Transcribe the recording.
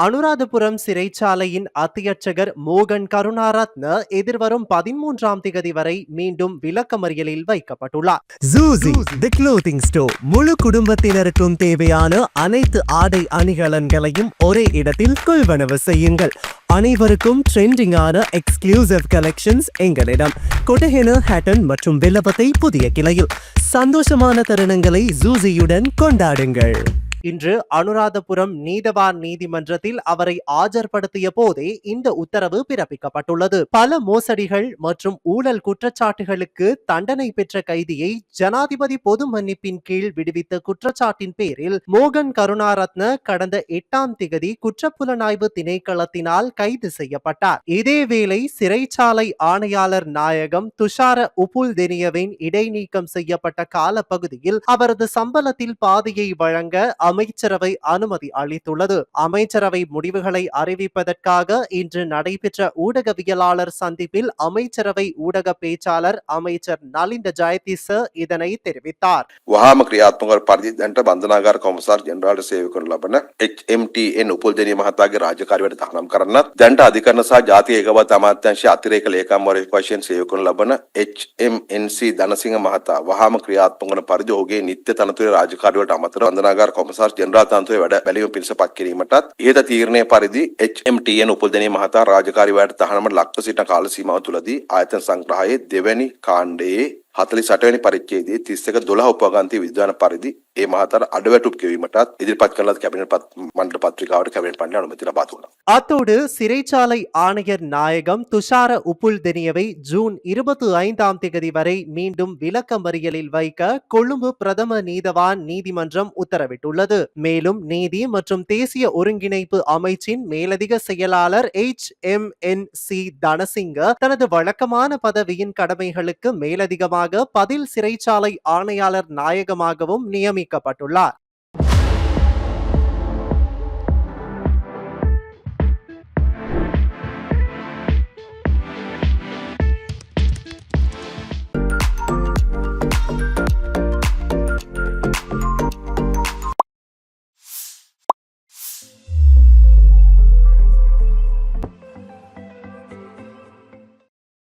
அனுராதபுரம் சிறைச்சாலையின் அத்தியட்சகர் மோகன் கருணாரத்ன எதிர்வரும் பதிமூன்றாம் திகதி வரை மீண்டும் விளக்கமறியலில் வைக்கப்பட்டுள்ளார். ஜூசி தி க்ளோத்திங் ஸ்டோர் முழு குடும்பத்தினருக்கும் தேவையான அனைத்து ஆடை அணிகலன்களையும் ஒரே இடத்தில் கொள்வனவு செய்யுங்கள். அனைவருக்கும் ட்ரெண்டிங்கான எக்ஸ்க்ளூசிவ் கலெக்ஷன்ஸ் எங்களிடம். கொட்டஹென ஹேட்டன் மற்றும் வில்லபத்தை புதிய கிளையில். சந்தோஷமான தருணங்களை ஜூசியுடன் கொண்டாடுங்கள். இன்று அனுராதபுரம் நீதவான் நீதிமன்றத்தில் அவரை ஆஜர்படுத்திய போதே இந்த உத்தரவு பிறப்பிக்கப்பட்டுள்ளது. பல மோசடிகள் மற்றும் ஊழல் குற்றச்சாட்டுகளுக்கு தண்டனை பெற்ற கைதியை ஜனாதிபதி பொது மன்னிப்பின் கீழ் விடுவித்த குற்றச்சாட்டின் பேரில் மோகன் கருணாரத்ன கடந்த எட்டாம் திகதி குற்றப்புலனாய்வு திணைக்களத்தினால் கைது செய்யப்பட்டார். இதேவேளை சிறைச்சாலை ஆணையாளர் நாயகம் துஷார உபுல் தெனியவின் இடைநீக்கம் செய்யப்பட்ட காலப்பகுதியில் அவரது சம்பளத்தில் பாதியை வழங்க அமைச்சரவை அனுமதி அளித்துள்ளது அமைச்சரவை முடிவுகளை அறிவிப்பதற்காக இன்று நடைபெற்ற ஊடகவியலாளர் சந்திப்பில் அமைச்சரவை ஊடக பேச்சாளர் அமைச்சர் நலிந்த ஜெயதிச இதனை தெரிவித்தார் වහාම ක්‍රියාත්මක පරිදි දැන්ට බන්ධනාගාර කොමසාර් ජෙනරාල්ට සේවය කරනු ලබන HMTN උපුල්දෙනිය මහතාගේ රාජකාරියට තහනම් කරන්න දැන්ට අධිකරණ සහ ජාතික ඒකවත් අමාත්‍යංශයේ අතිරේක ලේකම්වරයෙකු වශයෙන් සේවය කරනු ලබන HMNC ධනසිංහ මහතා වහාම ක්‍රියාත්මක වන පරිදි ඔහුගේ නිත්‍ය තනතුරේ රාජකාරියට අමතරව බන්ධනාගාර කොමසාර් ජෙනරාල් තනතුරේ වැඩ බැලීම පිණිස පත් කිරීමටත් ඉහත තීරණය පරිදි HMTN උපුල්දෙනිය මහතා රාජකාරියට තහනමට ලක්ව සිටින කාල සීමාව තුළදී ආයතන සංග්‍රහයේ දෙවැනි කාණ්ඩයේ හතලි සටවැනි පරිච්චේදී තිස්සක දොළහ උපගන්තය විද්‍යාන පරිදි ඒ මහතර අඩවැටුප් කෙවීමටත් ඉදිරිපත් කරලා කැබිනට පත් මණ්ඩල පත්‍රිකාවට කැබිනට පණ්ඩ අනුමැති ලබා දුන්නා. அத்தோடு சிறைச்சாலை ஆணையர் நாயகம் துஷார உப்புல் தெனியவை ஜூன் இருபத்தி ஐந்தாம் திகதி வரை மீண்டும் விளக்கமறியலில் வைக்க கொழும்பு பிரதம நீதவான் நீதிமன்றம் உத்தரவிட்டுள்ளது மேலும் நீதி மற்றும் தேசிய ஒருங்கிணைப்பு அமைச்சின் மேலதிக செயலாளர் H M N C Dhanasinghe தனது வழக்கமான பதவியின் கடமைகளுக்கு மேலதிகமாக பதில் சிறைச்சாலை ஆணையாளர் நாயகமாகவும் அறிவிக்கப்பட்டுள்ளார்.